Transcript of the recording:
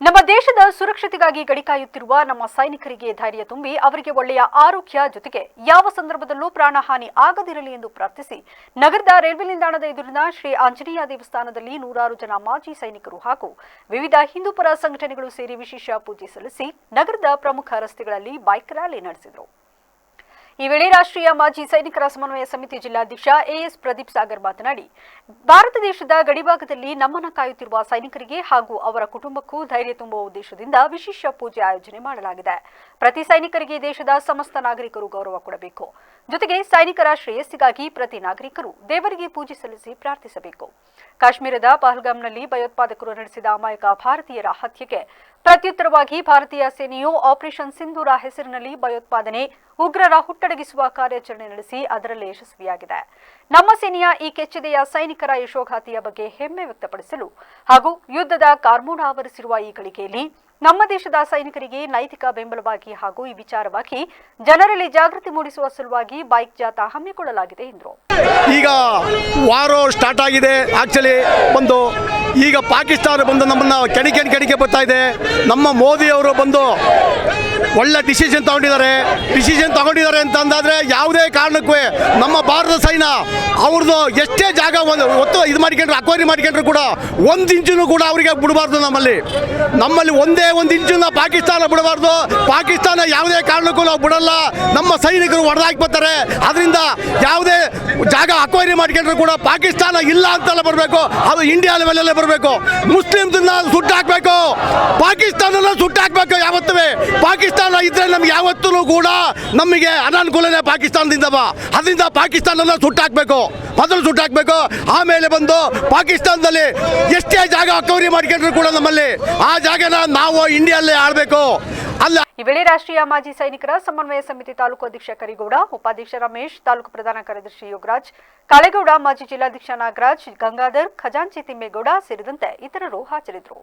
ನಮ್ಮ ದೇಶದ ಸುರಕ್ಷತೆಗಾಗಿ ಗಡಿಕಾಯುತ್ತಿರುವ ನಮ್ಮ ಸೈನಿಕರಿಗೆ ಧೈರ್ಯ ತುಂಬಿ ಅವರಿಗೆ ಒಳ್ಳೆಯ ಆರೋಗ್ಯ ಜೊತೆಗೆ ಯಾವ ಸಂದರ್ಭದಲ್ಲೂ ಪ್ರಾಣಹಾನಿ ಆಗದಿರಲಿ ಎಂದು ಪ್ರಾರ್ಥಿಸಿ ನಗರದ ರೈಲ್ವೆ ನಿಲ್ದಾಣದ ಎದುರಿನ ಶ್ರೀ ಆಂಜನೇಯ ದೇವಸ್ಥಾನದಲ್ಲಿ ನೂರಾರು ಜನ ಮಾಜಿ ಸೈನಿಕರು ಹಾಗೂ ವಿವಿಧ ಹಿಂದೂಪರ ಸಂಘಟನೆಗಳು ಸೇರಿ ವಿಶೇಷ ಪೂಜೆ ಸಲ್ಲಿಸಿ ನಗರದ ಪ್ರಮುಖ ರಸ್ತೆಗಳಲ್ಲಿ ಬೈಕ್ ರ್ಯಾಲಿ ನಡೆಸಿದರು. ಈ ವೇಳೆ ರಾಷ್ಟ್ರೀಯ ಮಾಜಿ ಸೈನಿಕರ ಸಮನ್ವಯ ಸಮಿತಿ ಜಿಲ್ಲಾಧ್ಯಕ್ಷ ಎಎಸ್ ಪ್ರದೀಪ್ ಸಾಗರ್ ಮಾತನಾಡಿ, ಭಾರತ ದೇಶದ ಗಡಿಭಾಗದಲ್ಲಿ ನಮ್ಮನ್ನ ಕಾಯುತ್ತಿರುವ ಸೈನಿಕರಿಗೆ ಹಾಗೂ ಅವರ ಕುಟುಂಬಕ್ಕೂ ಧೈರ್ಯ ತುಂಬುವ ಉದ್ದೇಶದಿಂದ ವಿಶೇಷ ಪೂಜೆ ಆಯೋಜನೆ ಮಾಡಲಾಗಿದೆ. ಪ್ರತಿ ಸೈನಿಕರಿಗೆ ದೇಶದ ಸಮಸ್ತ ನಾಗರಿಕರು ಗೌರವ ಕೊಡಬೇಕು. ಜೊತೆಗೆ ಸೈನಿಕರ ಶ್ರೇಯಸ್ಸಿಗಾಗಿ ಪ್ರತಿ ನಾಗರಿಕರು ದೇವರಿಗೆ ಪೂಜೆ ಸಲ್ಲಿಸಿ ಪ್ರಾರ್ಥಿಸಬೇಕು. ಕಾಶ್ಮೀರದ ಪಹಲ್ಗಾಮ್ನಲ್ಲಿ ಭಯೋತ್ಪಾದಕರು ನಡೆಸಿದ ಅಮಾಯಕ ಭಾರತೀಯರ ಹತ್ಯೆಗೆ ಪ್ರತ್ಯುತ್ತರವಾಗಿ ಭಾರತೀಯ ಸೇನೆಯು ಆಪರೇಷನ್ ಸಿಂಧೂರ ಹೆಸರಿನಲ್ಲಿ ಭಯೋತ್ಪಾದನೆ, ಉಗ್ರರ ಹುಟ್ಟಡಗಿಸುವ ಕಾರ್ಯಾಚರಣೆ ನಡೆಸಿ ಅದರಲ್ಲಿ ಯಶಸ್ವಿಯಾಗಿದೆ. ನಮ್ಮ ಸೇನೆಯ ಈ ಕೆಚ್ಚೆದೆಯ ಸೈನಿಕರ ಯಶೋಘಾತಿಯ ಬಗ್ಗೆ ಹೆಮ್ಮೆ ವ್ಯಕ್ತಪಡಿಸಲು ಹಾಗೂ ಯುದ್ಧದ ಕಾರ್ಮೋಡ ಆವರಿಸಿರುವ ಈ ಗಳಿಗೆಯಲ್ಲಿ ನಮ್ಮ ದೇಶದ ಸೈನಿಕರಿಗೆ ನೈತಿಕ ಬೆಂಬಲವಾಗಿ ಹಾಗೂ ಈ ವಿಚಾರವಾಗಿ ಜನರಲ್ಲಿ ಜಾಗೃತಿ ಮೂಡಿಸುವ ಸಲುವಾಗಿ ಬೈಕ್ ಜಾಥಾ ಹಮ್ಮಿಕೊಳ್ಳಲಾಗಿದೆ ಎಂದರು. ಈಗ ವಾರೋ ಸ್ಟಾರ್ಟ್ ಆಗಿದೆ. ಆಕ್ಚುಲಿ ಒಂದು ಈಗ ಪಾಕಿಸ್ತಾನ ಬಂದು ನಮ್ಮನ್ನು ಕೆಣಿಕೆ ಕೆಣಿಕೆ ಬರ್ತಾ ಇದೆ. ನಮ್ಮ ಮೋದಿಯವರು ಬಂದು ಒಳ್ಳೆ ಡಿಸಿಷನ್ ತಗೊಂಡಿದ್ದಾರೆ. ಡಿಸಿಷನ್ ತಗೊಂಡಿದ್ದಾರೆ ಅಂತ ಅಂದಾದ್ರೆ ಯಾವುದೇ ಕಾರಣಕ್ಕೂ ನಮ್ಮ ಭಾರತ ಸೈನ್ಯ ಅವ್ರದ್ದು ಎಷ್ಟೇ ಜಾಗ ಒಂದು ಒತ್ತು ಇದು ಮಾಡ್ಕೊಂಡ್ರು ಅಕ್ವೈರಿ ಮಾಡ್ಕೊಂಡ್ರು ಕೂಡ ಒಂದು ಇಂಚುನು ಕೂಡ ಅವರಿಗೆ ಬಿಡಬಾರ್ದು ನಮ್ಮಲ್ಲಿ. ನಮ್ಮಲ್ಲಿ ಒಂದೇ ಒಂದು ಇಂಚುನ ಪಾಕಿಸ್ತಾನ ಬಿಡಬಾರ್ದು. ಪಾಕಿಸ್ತಾನ ಯಾವುದೇ ಕಾರಣಕ್ಕೂ ನಾವು ಬಿಡಲ್ಲ. ನಮ್ಮ ಸೈನಿಕರು ಹೊಡೆದಾಕಿ ಬರ್ತಾರೆ. ಅದರಿಂದ ಯಾವುದೇ ಜಾಗ ಅಕ್ವೈರಿ ಮಾಡ್ಕೊಂಡ್ರು ಕೂಡ ಪಾಕಿಸ್ತಾನ ಇಲ್ಲ ಅಂತೆಲ್ಲ ಬರಬೇಕು. ಅದು ಇಂಡಿಯಾ ಲೆವೆಲಲ್ಲೇ ಬರಬೇಕು. ಮುಸ್ಲಿಮ್ಸನ್ನ ಸುಟ್ಟು ಹಾಕ್ಬೇಕು. ಪಾಕಿಸ್ತಾನನ ಸುಟ್ಟು ಹಾಕ್ಬೇಕು ಯಾವತ್ತೂ ಪಾಕಿಸ್ತಾನ ಇದ್ರೆ ನಮ್ಗೆ ಯಾವತ್ತೂ ಕೂಡ ನಮಗೆ ಅನಾನುಕೂಲನೇ ಪಾಕಿಸ್ತಾನದಿಂದ ಬಾ. ಅದರಿಂದ ಪಾಕಿಸ್ತಾನ ಸುಟ್ಟು ಹಾಕ್ಬೇಕು. ಮೊದಲು ಸುಟ್ಟು ಹಾಕ್ಬೇಕು. ಆಮೇಲೆ ಬಂದು ಪಾಕಿಸ್ತಾನದಲ್ಲಿ ಎಷ್ಟೇ ಜಾಗ ಕವರಿ ಮಾಡ್ಕೊಂಡ್ರು ಕೂಡ ನಮ್ಮಲ್ಲಿ. ಆ ಜಾಗನ ನಾವು ಇಂಡಿಯಲ್ಲೇ ಆಡಬೇಕು ಈ ವೇಳೆ ರಾಷ್ಟ್ರೀಯ ಮಾಜಿ ಸೈನಿಕರ ಸಮನ್ವಯ ಸಮಿತಿ ತಾಲೂಕು ಅಧ್ಯಕ್ಷ ಕರಿಗೌಡ, ಉಪಾಧ್ಯಕ್ಷ ರಮೇಶ್, ತಾಲೂಕು ಪ್ರಧಾನ ಕಾರ್ಯದರ್ಶಿ ಯೋಗರಾಜ್, ಕಾಳೇಗೌಡ ಮಾಜಿ ಜಿಲ್ಲಾಧ್ಯಕ್ಷ ನಾಗರಾಜ್, ಗಂಗಾಧರ್, ಖಜಾಂಚಿ ತಿಮ್ಮೇಗೌಡ ಸೇರಿದಂತೆ ಇತರರು ಹಾಜರಿದ್ದರು.